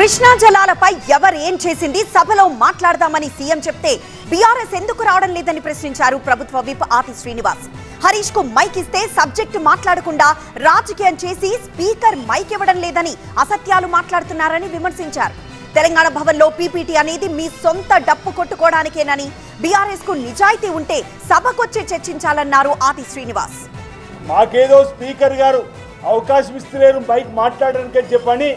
కృష్ణా జలాలపై ఎవరేం చేసింది? సభలో మాట్లాడదామని సీఎం చెప్తే బీఆర్ఎస్ ఎందుకు రావడం లేదని ప్రశ్నించారు ప్రభుత్వ విప్ ఆతి శ్రీనివాస్. హరీష్కు మైక్ ఇస్తే సబ్జెక్టు మాట్లాడకుండా రాజకీయం చేసి స్పీకర్ మైక్ ఇవ్వడం లేదని అసత్యాలు మాట్లాడుతున్నారని విమర్శించారు. తెలంగాణ భవన్లో పీపీటీ అనేది మీ సొంత డప్పు కొట్టుకోవడానికేనని బీఆర్ఎస్కు నిజాయితీ ఉంటే సభకొచ్చి చర్చించాలన్నారు ఆతి శ్రీనివాస్. మాకేదో స్పీకర్ గారు అవకాశం ఇస్తలేరు బైక్ మాట్లాడడానికి చెప్పని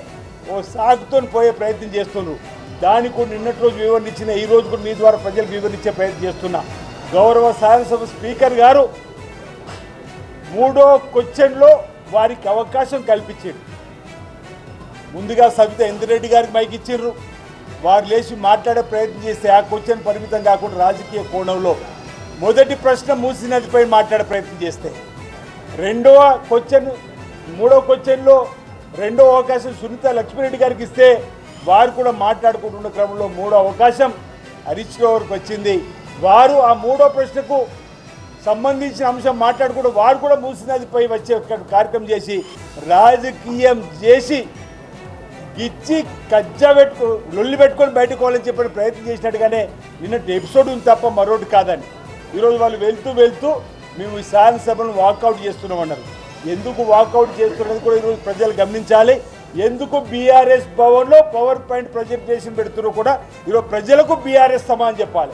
ఓ సాగుతో పోయే ప్రయత్నం చేస్తున్నారు దానికి కూడా నిన్నటి రోజు వివరణ ఇచ్చిన ఈ రోజు కూడా మీ ద్వారా ప్రజలకు వివరించే ప్రయత్నం చేస్తున్నా. గౌరవ శాసనసభ స్పీకర్ గారు మూడో క్వశ్చన్లో వారికి అవకాశం కల్పించారు ముందుగా సవిత ఇందిరెడ్డి గారికి మైక్ ఇచ్చిండ్రు. వారు లేచి మాట్లాడే ప్రయత్నం చేస్తే ఆ క్వశ్చన్ పరిమితం కాకుండా రాజకీయ కోణంలో మొదటి ప్రశ్న మూసి నదిపై మాట్లాడే ప్రయత్నం చేస్తే. రెండవ క్వశ్చన్ మూడో క్వశ్చన్లో రెండో అవకాశం సునీత లక్ష్మీరెడ్డి గారికి ఇస్తే వారు కూడా మాట్లాడుకుంటున్న క్రమంలో మూడో అవకాశం హరీష్ రావుకి వచ్చింది. వారు ఆ మూడో ప్రశ్నకు సంబంధించిన అంశం మాట్లాడుకుంటూ వారు కూడా మూసినదిపై వచ్చే కార్యక్రమం చేసి రాజకీయం చేసి ఇచ్చి కజ్జా పెట్టుకు లొల్లి పెట్టుకొని బయటకు పోవాలని చెప్పిన ప్రయత్నం చేసినట్టుగానే నిన్నటి ఎపిసోడ్ ఉంది తప్ప మరొకటి కాదని. ఈరోజు వాళ్ళు వెళ్తూ వెళ్తూ మేము ఈ శాసనసభను వాకౌట్ చేస్తున్నామన్నారు. ఎందుకు వాకౌట్ చేస్తున్నది కూడా ఈరోజు ప్రజలు గమనించాలి. ఎందుకు బీఆర్ఎస్ భవన్లో పవర్ పాయింట్ ప్రజెంటేషన్ పెడుతున్నా కూడా ఈరోజు ప్రజలకు బీఆర్ఎస్ సమానం చెప్పాలి.